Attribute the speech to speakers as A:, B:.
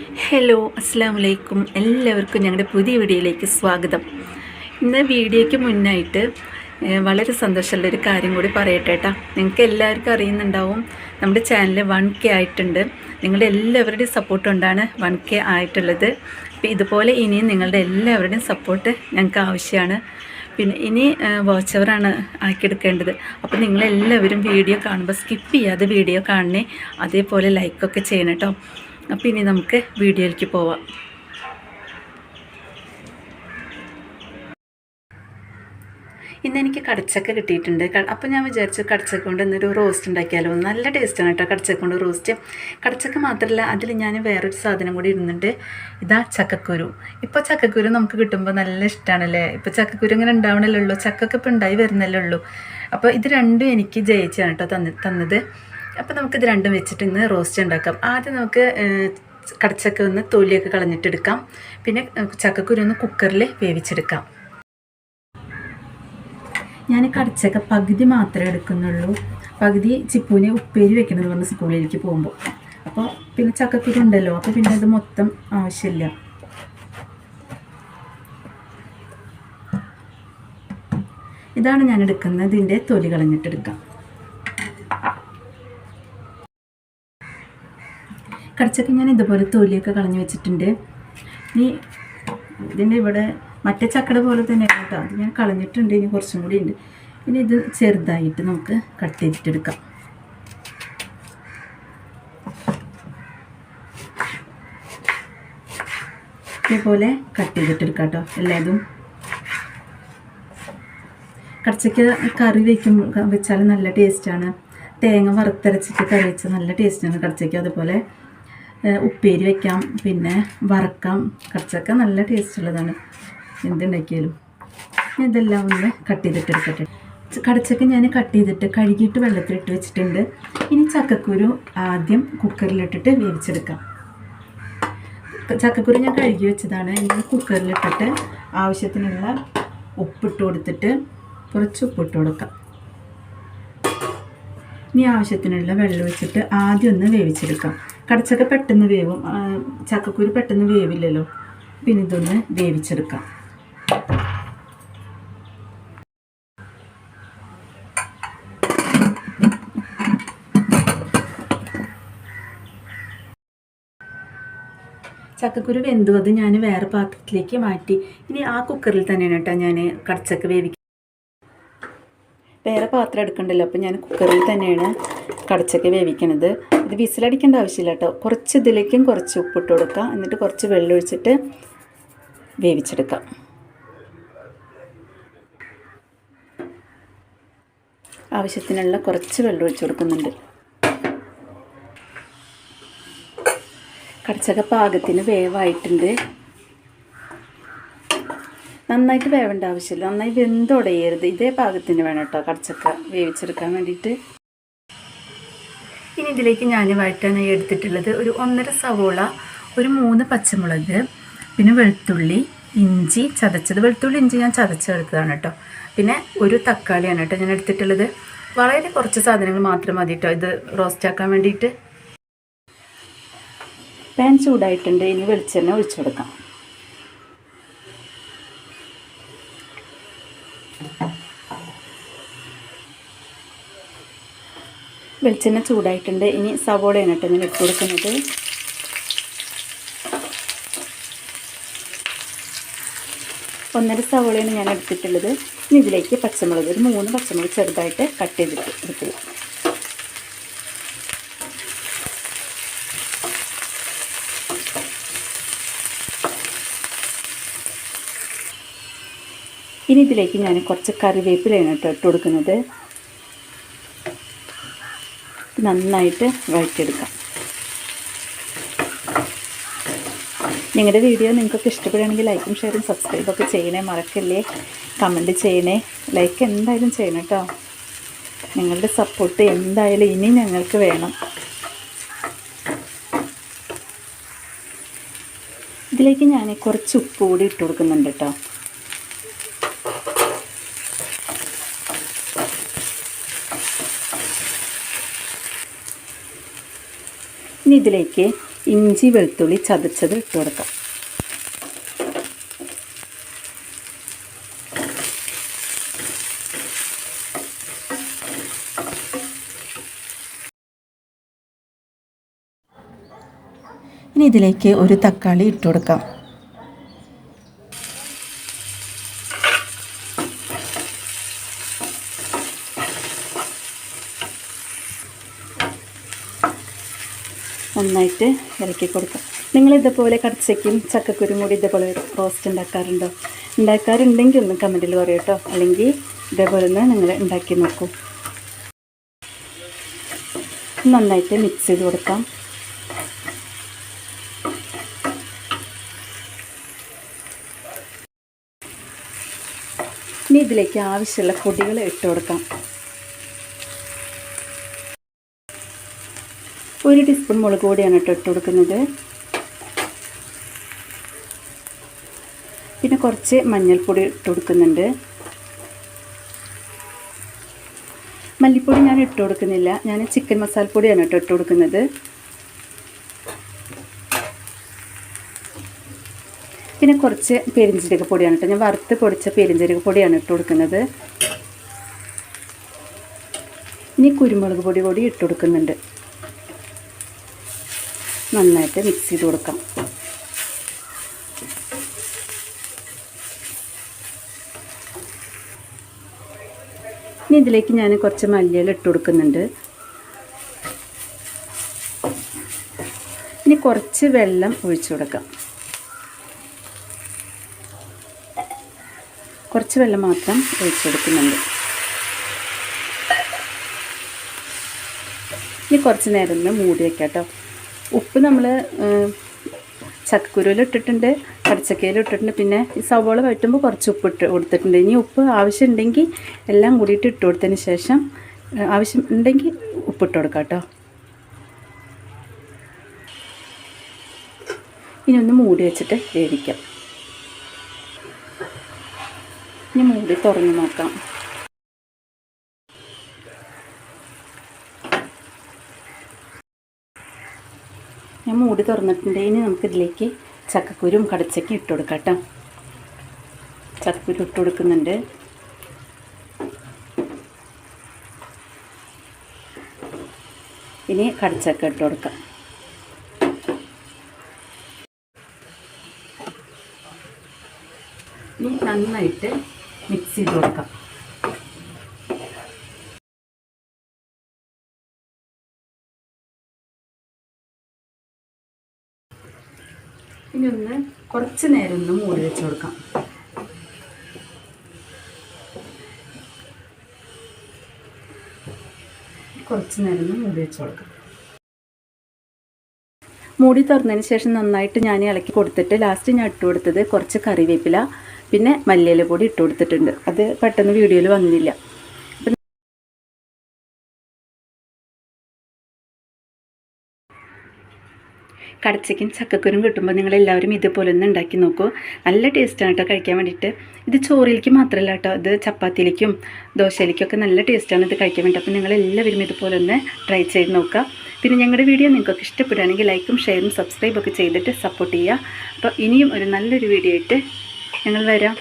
A: Hello അസ്സാം വലൈക്കും എല്ലാവർക്കും ഞങ്ങളുടെ പുതിയ വീഡിയോയിലേക്ക് സ്വാഗതം. ഇന്ന് വീഡിയോയ്ക്ക് മുന്നായിട്ട് വളരെ സന്തോഷമുള്ള ഒരു കാര്യം കൂടി പറയട്ടെ കേട്ടോ. നിങ്ങൾക്ക് എല്ലാവർക്കും അറിയുന്നുണ്ടാവും നമ്മുടെ ചാനൽ വൺ കെ ആയിട്ടുണ്ട്. നിങ്ങളുടെ എല്ലാവരുടെയും സപ്പോർട്ട് കൊണ്ടാണ് വൺ കെ ആയിട്ടുള്ളത്. അപ്പോൾ ഇതുപോലെ ഇനിയും നിങ്ങളുടെ എല്ലാവരുടെയും സപ്പോർട്ട് ഞങ്ങൾക്ക് ആവശ്യമാണ്. പിന്നെ ഇനി വാച്ച് അവറാണ് ആക്കിയെടുക്കേണ്ടത്. അപ്പോൾ നിങ്ങളെല്ലാവരും വീഡിയോ കാണുമ്പോൾ സ്കിപ്പ് ചെയ്യാതെ വീഡിയോ കാണണേ അതേപോലെ ലൈക്കൊക്കെ ചെയ്യണം കേട്ടോ. അപ്പോൾ ഇനി നമുക്ക് വീഡിയോയിലേക്ക് പോവാം. ഇന്ന് എനിക്ക് കടച്ചക്ക കിട്ടിയിട്ടുണ്ട്. അപ്പോൾ ഞാൻ വിചാരിച്ചു കടച്ചക്ക കൊണ്ട് ഇന്നൊരു റോസ്റ്റ് ഉണ്ടാക്കിയാലോ. നല്ല ടേസ്റ്റാണ് കേട്ടോ കടച്ചക്ക കൊണ്ട് റോസ്റ്റ് കടച്ചക്ക മാത്രമല്ല അതിൽ ഞാൻ വേറൊരു സാധനം കൂടി ഇടുന്നുണ്ട്. ഇതാ ചക്കക്കുരു. ഇപ്പോൾ ചക്കക്കുരു നമുക്ക് കിട്ടുമ്പോൾ നല്ല ഇഷ്ടമാണല്ലേ ഇപ്പോൾ ചക്കക്കുരു ഇങ്ങനെ ഉണ്ടാവണല്ലേ ഉള്ളൂ? ചക്കൊക്കെ ഇപ്പോൾ ഉണ്ടായി വരുന്നല്ലേ ഉള്ളൂ? അപ്പോൾ ഇത് രണ്ടും എനിക്ക് ജയിച്ചാണ് കേട്ടോ തന്ന തന്നത്. അപ്പോൾ നമുക്കിത് രണ്ടും വെച്ചിട്ട് ഇന്ന് റോസ്റ്റ് ഉണ്ടാക്കാം. ആദ്യം നമുക്ക് കടച്ചക്ക ഒന്ന് തൊലിയൊക്കെ കളഞ്ഞിട്ടെടുക്കാം. പിന്നെ ചക്കക്കുരു ഒന്ന് കുക്കറിൽ വേവിച്ചെടുക്കാം. ഞാൻ കടച്ചക്ക പകുതി മാത്രമേ എടുക്കുന്നുള്ളൂ. പകുതി ചിപ്പൂനെ ഉപ്പേരി വെക്കണമെന്ന് പറഞ്ഞ് സ്കൂളിലേക്ക് പോകുമ്പോൾ. അപ്പോൾ പിന്നെ ചക്കക്കുരു ഉണ്ടല്ലോ അപ്പോൾ പിന്നെ അത് മൊത്തം ആവശ്യമില്ല. ഇതാണ് ഞാൻ എടുക്കുന്നത്. ഇതിന്റെ തൊലി കളഞ്ഞിട്ടെടുക്കാം. കടച്ചക്ക ഞാൻ ഇതുപോലെ തൊലിയൊക്കെ കളഞ്ഞു വെച്ചിട്ടുണ്ട്. ഇനി ഇതിന്റെ ഇവിടെ മറ്റേ ചക്കട പോലെ തന്നെ കേട്ടോ. അത് ഞാൻ കളഞ്ഞിട്ടുണ്ട്. ഇനി കുറച്ചും കൂടി ഉണ്ട്. ഇനി ഇത് ചെറുതായിട്ട് നമുക്ക് കട്ട് ചെയ്തിട്ടെടുക്കാം. ഇതേപോലെ കട്ട് ചെയ്തിട്ടെടുക്കാം കേട്ടോ എല്ലാതും. കടച്ചയ്ക്ക് കറി വെക്കും വെച്ചാൽ നല്ല ടേസ്റ്റാണ് തേങ്ങ വറുത്തരച്ചിട്ട് കറി വെച്ചാൽ നല്ല ടേസ്റ്റാണ് കടച്ചയ്ക്ക് അതുപോലെ ഉപ്പേരി വെക്കാം പിന്നെ വറക്കാം. കടച്ചക്ക നല്ല ടേസ്റ്റ് ഉള്ളതാണ്. എന്തുണ്ടാക്കിയാലും. ഇതെല്ലാം ഒന്ന് കട്ട് ചെയ്തിട്ട് എടുക്കട്ടെ കടച്ചക്ക ഞാൻ കട്ട് ചെയ്തിട്ട് കഴുകിയിട്ട് വെള്ളത്തിലിട്ട് വെച്ചിട്ടുണ്ട്. ഇനി ചക്കക്കുരു ആദ്യം കുക്കറിലിട്ടിട്ട് വേവിച്ചെടുക്കാം. ചക്കക്കുരു ഞാൻ കഴുകി വെച്ചതാണ്. ഇനി കുക്കറിലിട്ടിട്ട് ആവശ്യത്തിനുള്ള ഉപ്പിട്ട് കൊടുത്തിട്ട് കുറച്ച് ഉപ്പിട്ട് കൊടുക്കാം. ഇനി ആവശ്യത്തിനുള്ള വെള്ളം വെച്ചിട്ട് ആദ്യം ഒന്ന് വേവിച്ചെടുക്കാം. കടച്ചക്ക പെട്ടെന്ന് വേവും. ചക്കക്കുരു പെട്ടെന്ന് വേവില്ലല്ലോ. പിന്നെ ഇതൊന്ന് വേവിച്ചെടുക്കാം. ചക്കക്കുരു വെന്തു. അത് ഞാൻ വേറെ പാത്രത്തിലേക്ക് മാറ്റി. ഇനി ആ കുക്കറിൽ തന്നെയാണ് കേട്ടോ ഞാൻ കടച്ചക്ക വേവിക്കുക വേറെ പാത്രം എടുക്കണ്ടല്ലോ. അപ്പോൾ ഞാൻ കുക്കറിൽ തന്നെയാണ് കടച്ചൊക്കെ വേവിക്കണത്. ഇത് വിസിലടിക്കേണ്ട ആവശ്യമില്ല കേട്ടോ. കുറച്ച് ഇതിലേക്കും കുറച്ച് ഉപ്പിട്ട് കൊടുക്കാം. എന്നിട്ട് കുറച്ച് വെള്ളം ഒഴിച്ചിട്ട് വേവിച്ചെടുക്കാം. ആവശ്യത്തിനുള്ള കുറച്ച് വെള്ളം ഒഴിച്ച് കൊടുക്കുന്നുണ്ട്. കടച്ചൊക്കെ പാകത്തിന് വേവായിട്ടുണ്ട്. നന്നായിട്ട് വേവേണ്ട ആവശ്യമില്ല. നന്നായി വെന്തുടയരുത്. ഇതേ പാകത്തിന് വേണം കേട്ടോ കടച്ചക്ക വേവിച്ചെടുക്കാൻ വേണ്ടിയിട്ട്. ഇനി ഇതിലേക്ക് ഞാൻ വഴറ്റാനായി എടുത്തിട്ടുള്ളത് ഒരു ഒന്നര സവോള ഒരു മൂന്ന് പച്ചമുളക് പിന്നെ വെളുത്തുള്ളി ഇഞ്ചി ചതച്ചത്. വെളുത്തുള്ളി ഇഞ്ചി ഞാൻ ചതച്ചെടുത്തതാണ് കേട്ടോ പിന്നെ ഒരു തക്കാളിയാണ് കേട്ടോ ഞാൻ എടുത്തിട്ടുള്ളത്. വളരെ കുറച്ച് സാധനങ്ങൾ മാത്രം മതി കേട്ടോ ഇത് റോസ്റ്റാക്കാൻ വേണ്ടിയിട്ട്. പാൻ ചൂടായിട്ടുണ്ട്. ഇനി വെളിച്ചെണ്ണ ഒഴിച്ചു കൊടുക്കാം. വെളിച്ചെണ്ണ ചൂടായിട്ടുണ്ട്. ഇനി സവോളയാണ് കേട്ടോ ഞാൻ ഇട്ട് കൊടുക്കുന്നത്. ഒന്നര സവോളയാണ് ഞാൻ എടുത്തിട്ടുള്ളത്. ഇനി ഇതിലേക്ക് പച്ചമുളക് ഒരു മൂന്ന് പച്ചമുളക് ചെറുതായിട്ട് കട്ട് ചെയ്തിട്ട് എടുക്കുക. ഇനി ഇതിലേക്ക് ഞാൻ കുറച്ച് കറിവേപ്പിലയാണ് കേട്ടോ ഇട്ട് കൊടുക്കുന്നത്. നന്നായിട്ട് വഴറ്റിയെടുക്കാം. നിങ്ങളുടെ വീഡിയോ നിങ്ങൾക്കൊക്കെ ഇഷ്ടപ്പെടുകയാണെങ്കിൽ ലൈക്കും ഷെയറും സബ്സ്ക്രൈബൊക്കെ ചെയ്യണേ. മറക്കല്ലേ? കമന്റ് ചെയ്യണേ. ലൈക്ക് എന്തായാലും ചെയ്യണം കേട്ടോ. നിങ്ങളുടെ സപ്പോർട്ട് എന്തായാലും ഇനി ഞങ്ങൾക്ക് വേണം. ഇതിലേക്ക് ഞാൻ കുറച്ച് ഉപ്പ് കൂടി ഇട്ട് കൊടുക്കുന്നുണ്ട് കേട്ടോ. ഇനി ഇതിലേക്ക് ഇഞ്ചി വെളുത്തുള്ളി ചതച്ചത് ഇട്ട് കൊടുക്കാം. ഇനി ഇതിലേക്ക് ഒരു തക്കാളി ഇട്ട് കൊടുക്കാം. നന്നായിട്ട് ഇറക്കി കൊടുക്കാം. നിങ്ങൾ ഇതുപോലെ കടച്ചയ്ക്കും ചക്കക്കുരും കൂടി ഇതേപോലെ റോസ്റ്റ് ഉണ്ടാക്കാറുണ്ടോ? ഉണ്ടാക്കാറുണ്ടെങ്കിൽ ഒന്ന് കമന്റിൽ പറയൂ കേട്ടോ അല്ലെങ്കിൽ ഇതേപോലെ ഒന്ന് നിങ്ങൾ ഉണ്ടാക്കി നോക്കൂ. നന്നായിട്ട് മിക്സ് ചെയ്ത് കൊടുക്കാം. ഇനി ഇതിലേക്ക് ആവശ്യമുള്ള പൊടികൾ ഇട്ട് കൊടുക്കാം. ഒരു ടീസ്പൂൺ മുളക് പൊടിയാണ് കേട്ടോ ഇട്ട് കൊടുക്കുന്നത്. പിന്നെ കുറച്ച് മഞ്ഞൾപ്പൊടി ഇട്ട് കൊടുക്കുന്നുണ്ട്. മല്ലിപ്പൊടി ഞാൻ ഇട്ട് കൊടുക്കുന്നില്ല. ഞാൻ ചിക്കൻ മസാലപ്പൊടിയാണ് കേട്ടോ ഇട്ട് കൊടുക്കുന്നത്. പിന്നെ കുറച്ച് പെരിഞ്ചീരക പൊടിയാണ് കേട്ടോ ഞാൻ വറുത്ത് പൊടിച്ച പെരിഞ്ചീരക പൊടിയാണ് ഇട്ട് കൊടുക്കുന്നത്. ഇനി കുരുമുളക് പൊടി കൂടി ഇട്ട് കൊടുക്കുന്നുണ്ട്. നന്നായിട്ട് മിക്സ് ചെയ്ത് കൊടുക്കാം. ഇനി ഇതിലേക്ക് ഞാൻ കുറച്ച് മല്ലിയില ഇട്ട് കൊടുക്കുന്നുണ്ട്. ഇനി കുറച്ച് വെള്ളം ഒഴിച്ചു കൊടുക്കാം. കുറച്ച് വെള്ളം മാത്രം ഒഴിച്ചു കൊടുക്കുന്നുണ്ട്. ഇനി കുറച്ച് നേരം ഒന്ന് മൂടി വെക്കാം കേട്ടോ ഉപ്പ് നമ്മൾ ചക്കക്കുരുവിൽ ഇട്ടിട്ടുണ്ട് കടച്ചക്കയിൽ ഇട്ടിട്ടുണ്ട് പിന്നെ ഈ സവോള വഴറ്റുമ്പോൾ കുറച്ച് ഉപ്പ് ഇട്ട് കൊടുത്തിട്ടുണ്ട്. ഇനി ഉപ്പ് ആവശ്യമുണ്ടെങ്കിൽ എല്ലാം കൂടിയിട്ട് ഇട്ട് കൊടുത്തതിന് ശേഷം ആവശ്യം ഉണ്ടെങ്കിൽ ഉപ്പിട്ട് കൊടുക്കാം കേട്ടോ. ഇനി ഒന്ന് മൂടി വെച്ചിട്ട് വേവിക്കാം. ഇനി മൂടി തുറന്ന് നോക്കാം. മൂടി തുറന്നിട്ടുണ്ട് ഇനി നമുക്കിതിലേക്ക് ചക്കക്കുരും കടച്ചക്കും ഇട്ട് കൊടുക്കാം കേട്ടോ. ചക്കക്കുരു ഇട്ട് കൊടുക്കുന്നുണ്ട്. ഇനി കടച്ചക്ക ഇട്ട് കൊടുക്കാം. ഇനി നന്നായിട്ട് മിക്സ് ചെയ്ത് കൊടുക്കാം. ഇനി ഒന്ന് കുറച്ച് നേരം ഒന്ന് മൂടി വെച്ച് കൊടുക്കാം. കുറച്ച് നേരം ഒന്ന് മൂടി വെച്ച് കൊടുക്കാം. മൂടി തുറന്നതിന് ശേഷം നന്നായിട്ട് ഞാൻ ഇളക്കി കൊടുത്തിട്ട് ലാസ്റ്റ് ഞാൻ ഇട്ട് കൊടുത്തത് കുറച്ച് കറിവേപ്പില പിന്നെ മല്ലിയില പൊടി ഇട്ട് കൊടുത്തിട്ടുണ്ട്. അത് പെട്ടെന്ന് വീഡിയോയിൽ വന്നില്ല. കടച്ചയ്ക്കും ചക്കക്കുരും കിട്ടുമ്പോൾ നിങ്ങൾ എല്ലാവരും ഇതുപോലെ ഒന്ന് ഉണ്ടാക്കി നോക്കൂ. നല്ല ടേസ്റ്റാണ് കേട്ടോ കഴിക്കാൻ വേണ്ടിയിട്ട്. ഇത് ചോറിലേക്ക് മാത്രമല്ല കേട്ടോ ഇത് ചപ്പാത്തിയിലേക്കും ദോശയിലേക്കും ഒക്കെ നല്ല ടേസ്റ്റാണ് ഇത് കഴിക്കാൻ വേണ്ടി അപ്പോൾ നിങ്ങൾ എല്ലാവരും ഇതുപോലെ ഒന്ന് ട്രൈ ചെയ്ത് നോക്കുക. പിന്നെ ഞങ്ങളുടെ വീഡിയോ നിങ്ങൾക്ക് ഇഷ്ടപ്പെടുകയാണെങ്കിൽ ലൈക്കും ഷെയറും സബ്സ്ക്രൈബൊക്കെ ചെയ്തിട്ട് സപ്പോർട്ട് ചെയ്യുക. അപ്പോൾ ഇനിയും ഒരു നല്ലൊരു വീഡിയോ ആയിട്ട് ഞങ്ങൾ വരാം.